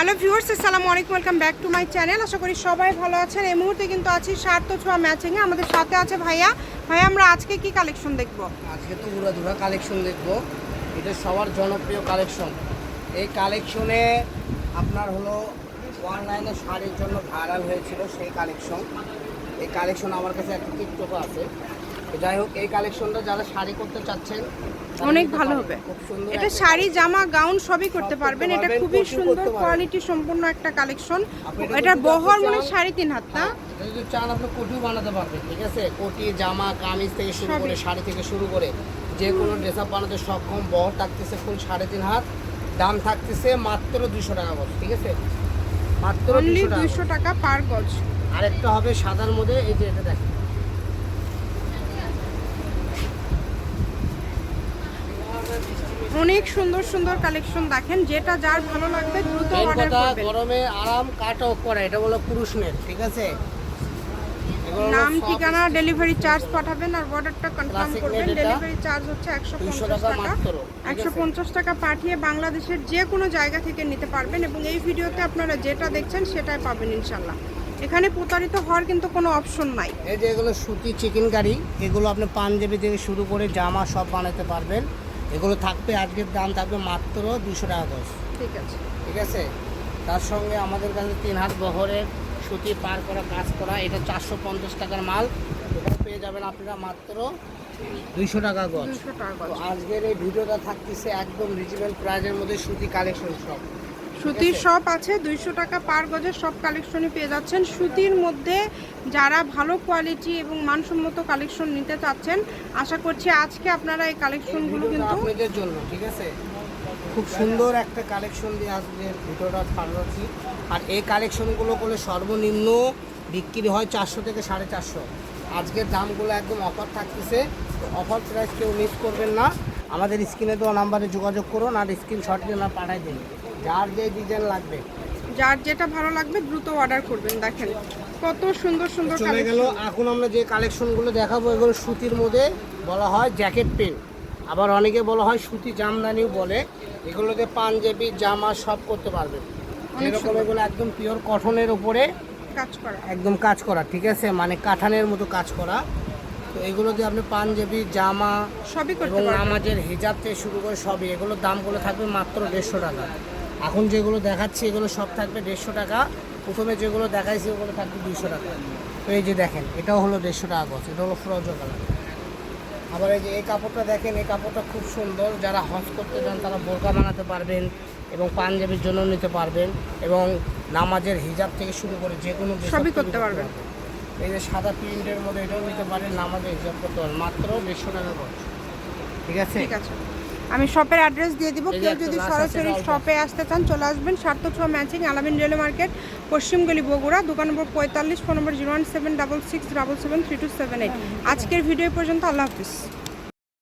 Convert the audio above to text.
Hello viewers, আসসালামু আলাইকুম, welcome back to my channel. আশা করি সবাই ভালো আছেন। এই মুহূর্তে কিন্তু আছি সার্থ ছোঁয়া ম্যাচিংয়ে আমাদের সাথে আছে ভাইয়া। ভাইয়া, আমরা আজকে কি কালেকশন দেখব? আজকে তো উড়াধুরা কালেকশন দেখব। এটা সবার জনপ্রিয় কালেকশন এই কালেকশনে আপনার হলো অনলাইনে শাড়ির জন্য ভাইরাল হয়েছিল সেই কালেকশন এই কালেকশন আমার কাছে একটা টিকটক আছে। তো যাই হোক এই কালেকশনটা যারা শাড়ি করতে চাচ্ছেন অনেক ভালো হবে। এটা শাড়ি জামা গাউন সবই করতে পারবেন। এটা খুবই সুন্দর কোয়ালিটি সম্পূর্ণ একটা কালেকশন এটা বহর মানে সাড়ে তিন হাত না যদি চান আপনি কোটিও বানাতে পারবেন ঠিক আছে? কোটি জামা কামিজ থেকে শুরু করে শাড়ি থেকে শুরু করে যে কোনো ড্রেস আপ বানাতে সক্ষম বহর থাকতেছে ফুল সাড়ে তিন হাত দাম থাকতেছে মাত্র দুশো টাকা গজ ঠিক আছে? মাত্র দুশো টাকা পার গজ। আরেকটা হবে সাদার মধ্যে এই যে এটা দেখেন। অনেক সুন্দর সুন্দর কালেকশন দেখেন যেটা যার ভালো লাগবে দ্রুত অর্ডার করবেন। গরমে আরাম কাট অফ করা এটা বলো পুরুষ নেট ঠিক আছে? নাম ঠিকানা ডেলিভারি চার্জ পাঠাবেন আর অর্ডারটা কনফার্ম করবেন। ডেলিভারি চার্জ হচ্ছে একশো পঞ্চাশ টাকা একশো? পঞ্চাশ টাকা পাঠিয়ে বাংলাদেশের যে কোনো জায়গা থেকে নিতে পারবেন এবং এই ভিডিওতে আপনারা যেটা দেখছেন সেটাই পাবেন ইনশাল্লাহ এখানে প্রতারিত হওয়ার কিন্তু কোনো অপশন নাই। এই যে এগুলো সুতি চিকেন কারি এগুলো আপনি পাঞ্জাবি থেকে শুরু করে জামা সব বানাতে পারবেন। এগুলো থাকবে আজকের দাম থাকবে মাত্র দুশো টাকা গজ ঠিক আছে। ঠিক আছে? তার সঙ্গে আমাদের কাছে তিন হাত বহরের সুতি পার করা কাজ করা এটা চারশো পঞ্চাশ টাকার মাল। এটা পেয়ে যাবেন আপনারা মাত্র দুইশো টাকা গজ। দুশো আজকের এই ভিডিওটা থাকতেছে একদম রিজনেবল প্রাইজের মধ্যে সুতি কালেকশন সব সুতির? শপ আছে দুইশো টাকা পার গজের সব কালেকশনই পেয়ে যাচ্ছেন। সুতির মধ্যে যারা ভালো কোয়ালিটি এবং মানসম্মত কালেকশন নিতে চাচ্ছেন আশা করছি আজকে আপনারা এই কালেকশনগুলো কিন্তু আপনাদের জন্য ঠিক আছে? খুব সুন্দর একটা কালেকশন দিয়ে আজকের ভিডিওটা ছাড়াচ্ছি আর এই কালেকশনগুলো করলে সর্বনিম্ন বিক্রি হয় চারশো থেকে সাড়ে চারশো। আজকের দামগুলো একদম অফার থাকতেছে। অফার প্রাইস কেউ মিস করবেন না। আমাদের স্ক্রিনে দেওয়া নাম্বারে যোগাযোগ করুন আর স্ক্রিনশট না পাঠাই দিন যার যে ডিজাইন লাগবে। যার যেটা ভালো লাগবে দ্রুত অর্ডার করবেন দেখেন। কত সুন্দর সুন্দর চলে গেল এখন আমরা যে কালেকশনগুলো দেখাবো এগুলো সুতির মধ্যে বলা হয় জ্যাকেট পেন আবার অনেকে বলা হয় সুতি জামদানিও বলে এগুলোতে পাঞ্জাবি জামা সব করতে পারবেন। এরকম এগুলো একদম পিওর কটনের উপরে কাজ করা। একদম কাজ করা ঠিক আছে? মানে কাঠানের মতো কাজ করা। তো এগুলো দিয়ে আপনি পাঞ্জাবি জামা সবই করতে পারবেন। নামাজের হিজাব থেকে শুরু করে সবই। এগুলোর দামগুলো থাকবে মাত্র দেড়শো টাকা। এখন যেগুলো দেখাচ্ছি এগুলো সব থাকবে দেড়শো টাকা। প্রথমে যেগুলো দেখাইছি ওগুলো থাকবে দুইশো টাকা। তো এই যে দেখেন এটাও হলো দেড়শো টাকা গছ এটা হলো ফ্রজো কালার। আবার এই যে এই কাপড়টা দেখেন এই কাপড়টা খুব সুন্দর। যারা হজ করতে যান তারা বোরকা বানাতে পারবেন এবং পাঞ্জাবির জন্য নিতে পারবেন এবং নামাজের হিজাব থেকে শুরু করে যে কোনো সবই করতে পারবেন। এই যে সাদা প্রিন্টের মধ্যে এটাও নিতে পারেন নামাজের হিজাব করতে পারেন মাত্র দেড়শো টাকা গছ ঠিক আছে? ঠিক আছে। আমি শপের অ্যাড্রেস দিয়ে দিব। কেউ যদি সরাসরি শপে আসতে চান চলে আসবেন সার্থ ছোঁয়া ম্যাচিং আলামিন রেল মার্কেট পশ্চিমগলি বগুড়া দোকান নম্বর পঁয়তাল্লিশ phone number zero one seven double six double seven three two seven eight আজকের ভিডিও পর্যন্ত আল্লাহ হাফিজ।